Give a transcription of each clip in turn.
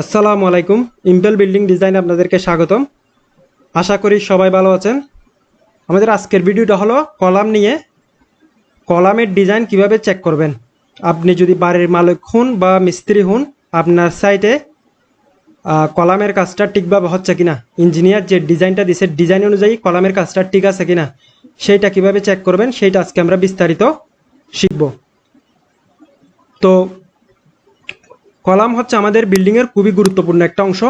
আসসালামু আলাইকুম। Impel building design আপনাদেরকে স্বাগতম। আশা করি সবাই ভালো আছেন। আমাদের আজকের ভিডিওটা হলো কলাম নিয়ে কলামের ডিজাইন কীভাবে চেক করবেন। আপনি যদি বাড়ির মালিক হন বা মিস্ত্রি হন, আপনার সাইটে কলামের কাজটা ঠিকভাবে হচ্ছে কিনা ইঞ্জিনিয়ার যে ডিজাইনটা দিছে ডিজাইন অনুযায়ী কলামের কাজটা ঠিক আছে কিনা, সেইটা কীভাবে চেক করবেন, সেইটা আজকে আমরা বিস্তারিত শিখব। তো কলাম হচ্ছে আমাদের বিল্ডিংয়ের খুবই গুরুত্বপূর্ণ একটা অংশ।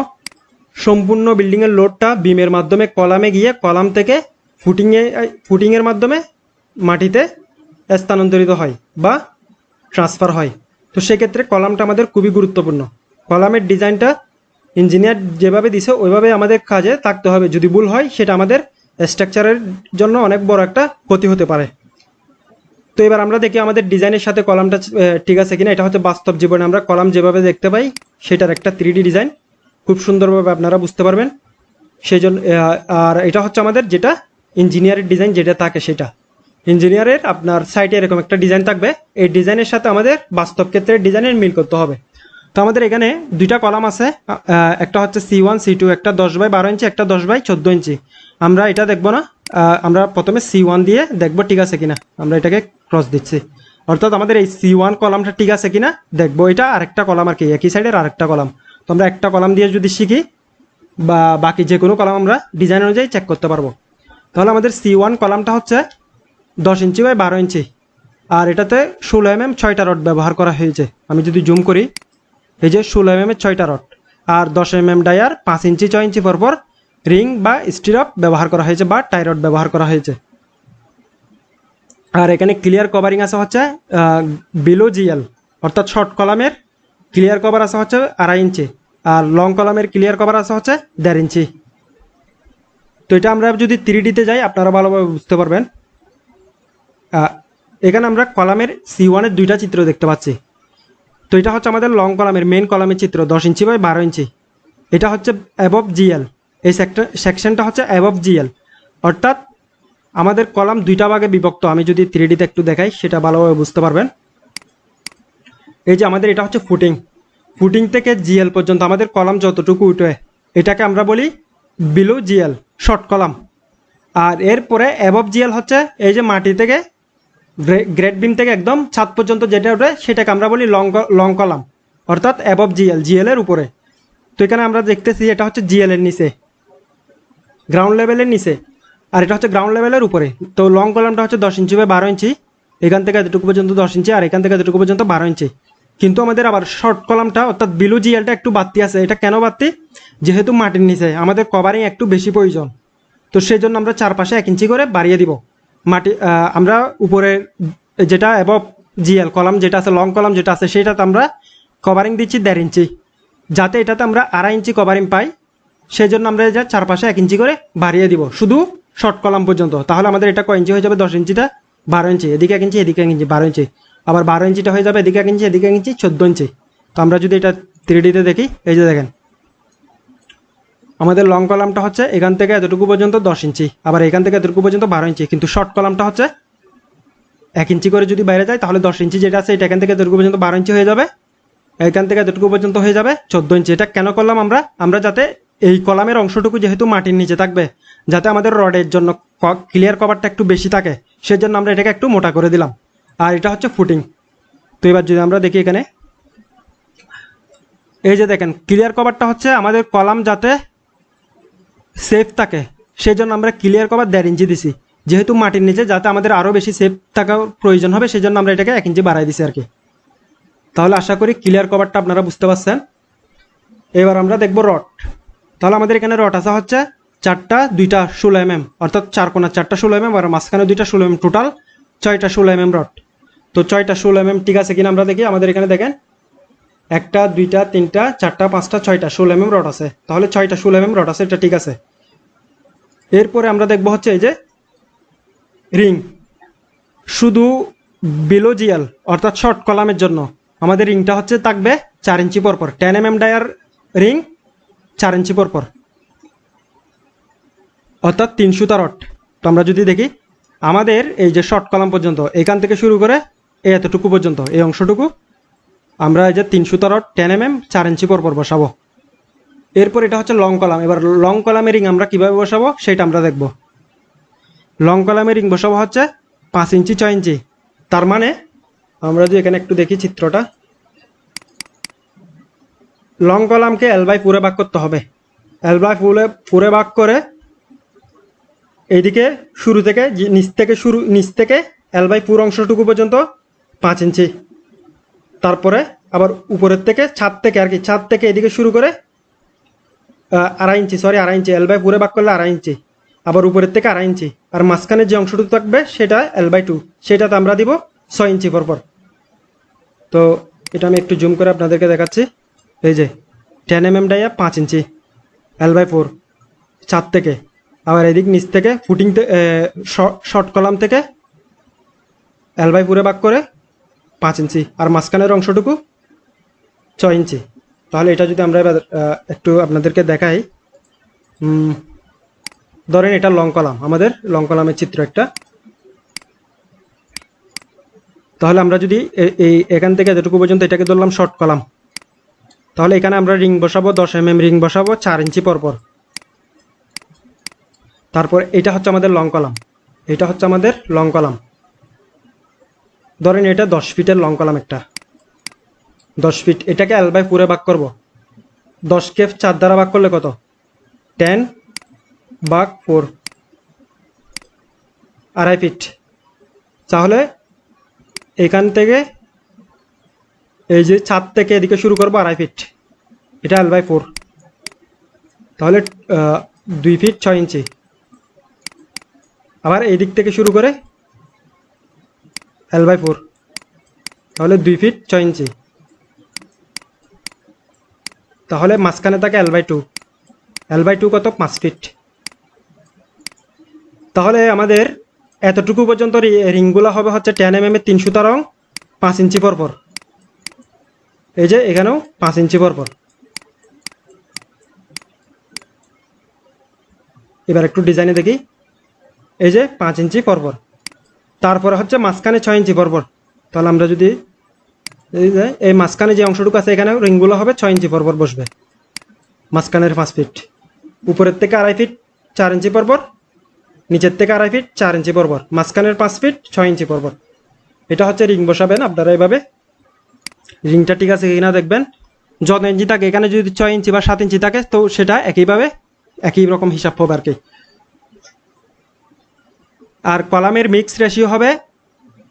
সম্পূর্ণ বিল্ডিংয়ের লোডটা বিমের মাধ্যমে কলামে গিয়ে কলাম থেকে ফুটিংয়ে ফুটিংয়ের মাধ্যমে মাটিতে স্থানান্তরিত হয় বা ট্রান্সফার হয়। তো সেক্ষেত্রে কলামটা আমাদের খুবই গুরুত্বপূর্ণ। কলামের ডিজাইনটা ইঞ্জিনিয়ার যেভাবে দিছে, ওইভাবে আমাদের কাজে থাকতে হবে। যদি ভুল হয়, সেটা আমাদের স্ট্রাকচারের জন্য অনেক বড় একটা ক্ষতি হতে পারে। তো এবার আমরা দেখি আমাদের ডিজাইনের সাথে কলামটা ঠিক আছে কিনা? এটা হচ্ছে বাস্তব জীবনে আমরা কলাম যেভাবে দেখতে পাই, সেটার একটা থ্রি ডিজাইন। খুব সুন্দরভাবে আপনারা বুঝতে পারবেন। সেই জন্য আর এটা হচ্ছে আমাদের যেটা ইঞ্জিনিয়ারের ডিজাইন যেটা থাকে সেটা। ইঞ্জিনিয়ারের আপনার সাইটে এরকম একটা ডিজাইন থাকবে। এই ডিজাইনের সাথে আমাদের বাস্তব ক্ষেত্রে ডিজাইনের মিল করতে হবে। তো আমাদের এখানে দুইটা কলাম আছে। একটা হচ্ছে সি ওয়ান সি টু একটা দশ বাই বারো ইঞ্চি, একটা দশ বাই চোদ্দ ইঞ্চি। আমরা এটা দেখব না। আমরা প্রথমে সি ওয়ান দিয়ে দেখব ঠিক আছে কিনা। আমরা এটাকে ক্রস দিচ্ছি। অর্থাৎ আমাদের এই সি ওয়ান কলামটা ঠিক আছে কিনা দেখব। এটা আরেকটা কলাম আর কি, একই সাইডের আরেকটা কলাম। তো আমরা একটা কলাম দিয়ে যদি শিখি, বা বাকি যে কোনো কলাম আমরা ডিজাইন অনুযায়ী চেক করতে পারব। তাহলে আমাদের সি ওয়ান কলামটা হচ্ছে দশ ইঞ্চি বাই বারো ইঞ্চি। আর এটাতে ষোলো এম এম ছয়টা রড ব্যবহার করা হয়েছে। আমি যদি জুম করি এই যে ষোলো এম এর ছয়টা রড। আর দশ এম এম ডায়ার পাঁচ ইঞ্চি, ছয় ইঞ্চি পরপর রিং বা স্টিরপ ব্যবহার করা হয়েছে বা টাই রড ব্যবহার করা হয়েছে। আর এখানে ক্লিয়ার কভারিং আছে হচ্ছে বিলো জিএল অর্থাৎ শর্ট কলামের ক্লিয়ার কভার আছে হচ্ছে আড়াই ইঞ্চি, আর লং কলামের ক্লিয়ার কভার আছে হচ্ছে দেড় ইঞ্চি। তো এটা আমরা যদি থ্রি ডিতে যাই, আপনারা ভালোভাবে বুঝতে পারবেন। এখানে আমরা কলামের সি ওয়ানের দুইটা চিত্র দেখতে পাচ্ছি। তো এটা হচ্ছে আমাদের লং কলামের মেন কলামের চিত্র, দশ ইঞ্চি বাই বারো ইঞ্চি। এটা হচ্ছে অ্যাবভ জিএল এই সেকশনটা হচ্ছে অ্যাবভ জিএল অর্থাৎ আমাদের কলাম দুইটা ভাগে বিভক্ত। আমি যদি থ্রি ডিতে একটু দেখাই, সেটা ভালোভাবে বুঝতে পারবেন। এই যে আমাদের এটা হচ্ছে ফুটিং ফুটিং থেকে জিএল পর্যন্ত আমাদের কলাম যতটুকু উঠে এটাকে আমরা বলি বিলো জিএল শর্ট কলাম আর এরপরে অ্যাবভ জিএল হচ্ছে এই যে মাটি থেকে গ্রেড বিম থেকে একদম ছাদ পর্যন্ত যেটা উঠে, সেটাকে আমরা বলি লং লং কলাম, অর্থাৎ অ্যাবভ জিএল জিএল এর উপরে। তো এখানে আমরা দেখতেছি এটা হচ্ছে জিএল এর নিচে গ্রাউন্ড লেভেলের নিচে, আর এটা হচ্ছে গ্রাউন্ড লেভেলের উপরে। তো লং কলামটা হচ্ছে দশ ইঞ্চি বাই বারো ইঞ্চি, এখান থেকে এতটুকু পর্যন্ত দশ ইঞ্চি, আর এখান থেকে এতটুকু পর্যন্ত বারো ইঞ্চি। কিন্তু আমাদের আবার শর্ট কলামটা, অর্থাৎ বিলু জিএলটা একটু বাড়তি আছে। এটা কেন বাড়তি? যেহেতু মাটির নিচে, আমাদের কভারিং একটু বেশি প্রয়োজন। তো সেই জন্য আমরা চারপাশে এক ইঞ্চি করে বাড়িয়ে দিব। মাটি আমরা উপরে যেটা এবং জিএল কলাম যেটা আছে লং কলাম যেটা আছে, সেটাতে আমরা কভারিং দিচ্ছি দেড় ইঞ্চি। যাতে এটাতে আমরা আড়াই ইঞ্চি কভারিং পাই সেই জন্য আমরা যা চারপাশে এক ইঞ্চি করে বাড়িয়ে দিব। শুধু শর্ট কলাম পর্যন্ত। তাহলে আমাদের এটা কয় ইঞ্চি হয়ে যাবে? দশ ইঞ্চিটা বারো ইঞ্চি। এদিকে এক ইঞ্চি, এদিকে এক ইঞ্চি, বারো ইঞ্চি। আবার বারো ইঞ্চিটা হয়ে যাবে এদিকে এক ইঞ্চি, এদিকে এক ইঞ্চি, চোদ্দ ইঞ্চি। তো আমরা যদি এটা থ্রি ডিতে দেখি, এই যে দেখেন আমাদের লং কলামটা হচ্ছে এখান থেকে এতটুকু পর্যন্ত দশ ইঞ্চি, আবার এখান থেকে এতটুকু পর্যন্ত বারো ইঞ্চি। কিন্তু শর্ট কলামটা হচ্ছে এক ইঞ্চি করে যদি বাইরে যায়, তাহলে দশ ইঞ্চি যেটা আছে, এটা এখান থেকে এতটুকু পর্যন্ত বারো ইঞ্চি হয়ে যাবে। এখান থেকে এতটুকু পর্যন্ত হয়ে যাবে চোদ্দ ইঞ্চি। এটা কেন করলাম আমরা? আমরা যাতে এই কলামের অংশটুকু যেহেতু মাটির নিচে থাকবে, যাতে আমাদের রডের জন্য ক্লিয়ার কভারটা একটু বেশি থাকে, সেজন্য আমরা এটাকে একটু মোটা করে দিলাম। আর এটা হচ্ছে ফুটিং তো এবার যদি আমরা দেখি এখানে, এই যে দেখেন ক্লিয়ার কভারটা হচ্ছে আমাদের কলাম যাতে সেফ থাকে। সেই জন্য আমরা ক্লিয়ার কভার দেড় ইঞ্চি দিছি। যেহেতু মাটির নিচে, যাতে আমাদের আরও বেশি সেফ থাকার প্রয়োজন হবে সেই জন্য আমরা এটাকে এক ইঞ্চি বাড়াই দিছি আর কি তাহলে আশা করি ক্লিয়ার কভারটা আপনারা বুঝতে পারছেন। এবার আমরা দেখব রড তাহলে আমাদের এখানে রড আসা হচ্ছে চারটা, দুইটা ষোলো এম এম অর্থাৎ চার কোনা চারটা ষোলো এম এম আর মাঝখানে দুইটা ষোলো এম টোটাল ছয়টা ষোলো এম এম রড তো ছয়টা ষোলো এম এম ঠিক আছে কিনা আমরা দেখি। আমাদের এখানে দেখেন, একটা, দুইটা, তিনটা, চারটা, পাঁচটা, ছয়টা ষোলো এম এম রড আছে। তাহলে ছয়টা ষোলো এম এম রড আছে, এটা ঠিক আছে। এরপরে আমরা দেখব হচ্ছে এই যে রিং। শুধু বিলোজিয়াল অর্থাৎ শর্ট কলামের জন্য। আমাদের রিংটা হচ্ছে থাকবে চার ইঞ্চি পরপর। টেন এম এম ডায়ার রিং, চার ইঞ্চি পরপর। অর্থাৎ তিন সুতা রড তো আমরা যদি দেখি, আমাদের এই যে শর্ট কলাম পর্যন্ত, এখান থেকে শুরু করে এই এতটুকু পর্যন্ত, এই অংশটুকু, আমরা এই যে তিন সুতা রড টেন এম এম চার ইঞ্চি পরপর বসাবো। এরপর এটা হচ্ছে লং কলাম। এবার লং কলামের রিং আমরা কীভাবে বসাবো, সেটা আমরা দেখব। লং কলামের রিং বসাবো হচ্ছে পাঁচ ইঞ্চি, ছয় ইঞ্চি। তার মানে আমরা যদি এখানে একটু দেখি চিত্রটা, লং কলামকে এল বাই পুরে করতে হবে। এল বাই পুরে ভাগ করে এইদিকে শুরু থেকে নিচ থেকে শুরু, নিচ থেকে এল বাই পুরো অংশটুকু পর্যন্ত পাঁচ ইঞ্চি। তারপরে আবার উপরের থেকে ছাদ থেকে আর কি, ছাদ থেকে এদিকে শুরু করে আড়াই ইঞ্চি সরি আড়াই ইঞ্চি এল বাই পুরে ভাগ করলে আড়াই ইঞ্চি। আবার উপরের থেকে আড়াই ইঞ্চি। আর মাঝখানের যে অংশটুকু থাকবে, সেটা এল বাই টু সেটাতে আমরা দিব ছয় ইঞ্চি পরপর তো এটা আমি একটু জুম করে আপনাদেরকে দেখাচ্ছি। এই যে টেন এম এম ডাইয়া পাঁচ ইঞ্চি এল বাই ফোর চার থেকে। আবার এদিক নিচ থেকে ফুটিং শর্ট কলাম থেকে এল বাই পুরে ভাগ করে পাঁচ ইঞ্চি। আর মাঝখানের অংশটুকু ছয় ইঞ্চি। তাহলে এটা যদি আমরা একটু আপনাদেরকে দেখাই। ধরেন এটা লং কলাম, আমাদের লং কলামের চিত্র একটা। তাহলে আমরা যদি এই, এখান থেকে যেটুকু পর্যন্ত এটাকে ধরলাম শর্ট কলাম। তাহলে এখানে আমরা রিং বসাবো, দশ এম এম রিং বসাবো, চার ইঞ্চি পরপর তারপর এটা হচ্ছে আমাদের লং কলাম। এটা হচ্ছে আমাদের লং কলাম। ধরেন এটা দশ ফিটের লং কলাম একটা। দশ ফিট এটাকে এল বাই পুরে ভাগ করব। দশ কেফ চার দ্বারা ভাগ করলে কত? টেন ভাগ ফোর আড়াই ফিট তাহলে এখান থেকে এই যে ছাদ থেকে এদিকে শুরু করব আড়াই ফিট এটা এল বাই ফোর তাহলে দুই ফিট ছয় ইঞ্চি। আবার এই দিক থেকে শুরু করে এল বাই ফোর তাহলে দুই ফিট ছয় ইঞ্চি। তাহলে মাঝখানে থাকে L by two L by two কত পাঁচ ফিট তাহলে আমাদের এতটুকু পর্যন্ত রিংগুলো হবে হচ্ছে টেন এম এম এর তিন সুতা রং, পাঁচ ইঞ্চি পর পর এই যে এখানেও পাঁচ ইঞ্চি পর পর এবার একটু ডিজাইনে দেখি। এই যে পাঁচ ইঞ্চি পরপর। তারপরে হচ্ছে মাঝখানে ছয় ইঞ্চি পরপর। তাহলে আমরা যদি এই যে, এই মাঝখানে যে অংশটুকু আছে এখানে রিংগুলো হবে, ছয় ইঞ্চি পরপর বসবে। মাঝখানের পাঁচ ফিট। উপরের থেকে আড়াই ফিট, চার ইঞ্চি পরপর নিচের থেকে আড়াই ফিট, চার ইঞ্চি পরপর মাঝখানের পাঁচ ফিট, ছয় ইঞ্চি পরপর এটা হচ্ছে রিং বসাবেন আপনারা এইভাবে রিংটা ঠিক আছে কিনা দেখবেন। যত ইঞ্চি থাকে, এখানে যদি ছয় ইঞ্চি বা সাত ইঞ্চি থাকে, তো সেটা একইভাবে, একই রকম হিসাব হবে আর কি। আর কলামের মিক্স রেশিও হবে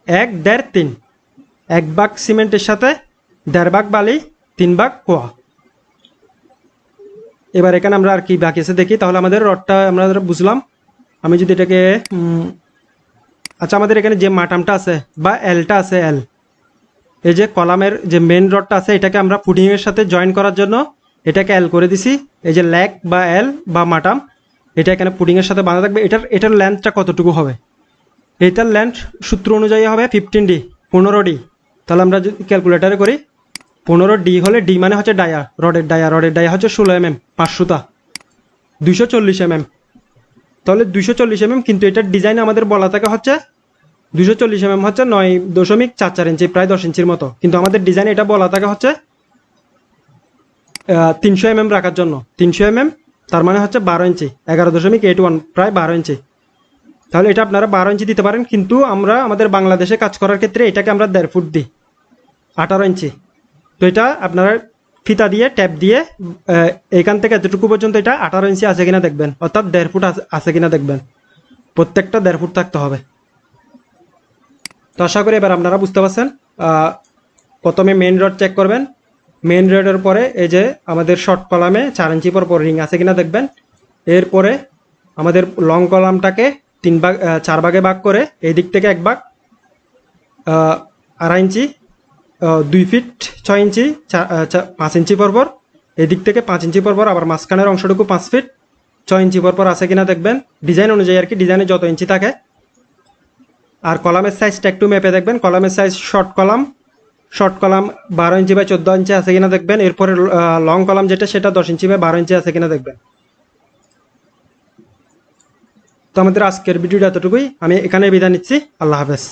এক, দেড়, তিন। এক ভাগ সিমেন্টের সাথে দেড় ভাগ বালি, তিন ভাগ কোয়া। এবার এখানে আমরা আর কি বাকি আছে দেখি, তাহলে আমাদের রডটা আমরা বুঝলাম। আমি যদি এটাকে আচ্ছা আমাদের এখানে যে মাটামটা আছে বা এলটা আছে, এল, এই যে কলামের যে মেন রডটা আছে, এটাকে আমরা পুডিংয়ের সাথে জয়েন করার জন্য এটাকে এল করে দিছি। এই যে ল্যাক বা এল বা মাটাম, এটা এখানে পুডিংয়ের সাথে বাঁধা থাকবে। এটার এটার লেন্থটা কতটুকু হবে? এটার লেন্থ সূত্র অনুযায়ী হবে ফিফটিন ডি পনেরো ডি তাহলে আমরা যদি ক্যালকুলেটারে করি, পনেরো ডি হলে ডি মানে হচ্ছে ডায়া রডের ডায়া রডের ডায়া হচ্ছে ষোলো এম এম পাঁচশোটা দুশো চল্লিশ এম এম তাহলে দুশো চল্লিশ এম এম কিন্তু এটার ডিজাইন আমাদের বলা থাকে হচ্ছে দুশো চল্লিশ এম এম হচ্ছে নয় দশমিক চার চার ইঞ্চি, প্রায় দশ ইঞ্চির মতো। কিন্তু আমাদের ডিজাইন এটা বলা থাকে হচ্ছে তিনশো এম এম রাখার জন্য। তিনশো এম এম তার মানে হচ্ছে বারো ইঞ্চি, এগারো দশমিক এইট ওয়ান প্রায় বারো ইঞ্চি। তাহলে এটা আপনারা বারো ইঞ্চি দিতে পারেন, কিন্তু আমরা আমাদের বাংলাদেশে কাজ করার ক্ষেত্রে এটাকে আমরা দেড় ফুট দিই। আঠারো ইঞ্চি। তো এটা আপনারা ফিতা দিয়ে, ট্যাপ দিয়ে এখান থেকে এতটুকু পর্যন্ত এটা আঠারো ইঞ্চি আছে কিনা দেখবেন। অর্থাৎ দেড় ফুট আছে- কিনা দেখবেন। প্রত্যেকটা দেড় ফুট থাকতে হবে। তো আশা করি এবার আপনারা বুঝতে পারছেন। প্রথমে মেন রড চেক করবেন। মেন রডের পরে এই যে আমাদের শর্ট কলামে চার ইঞ্চি পর পর রিং আছে কিনা দেখবেন। এরপরে আমাদের লং কলামটাকে তিন ভাগ চার ভাগে ভাগ করে, এই দিক থেকে এক ভাগ আড়াই ইঞ্চি দুই ফিট ছয় ইঞ্চি পাঁচ ইঞ্চি পরপর এদিক থেকে পাঁচ ইঞ্চি পরপর আবার মাঝখানের অংশটুকু পাঁচ ফিট। ছয় ইঞ্চি পরপর আছে কিনা দেখবেন। ডিজাইন অনুযায়ী আর কি, ডিজাইনে যত ইঞ্চি থাকে। আর কলামের সাইজটা একটু মেপে দেখবেন। কলামের size short column. Short column বারো ইঞ্চি বা চোদ্দ ইঞ্চি আছে কিনা দেখবেন। এরপরে লং কলাম যেটা, সেটা দশ ইঞ্চি বা বারো ইঞ্চি আছে কিনা দেখবেন। তো আমাদের আজকের ভিডিওটা এতটুকুই। আমি এখানে বিদায় নিচ্ছি। আল্লাহ হাফেজ।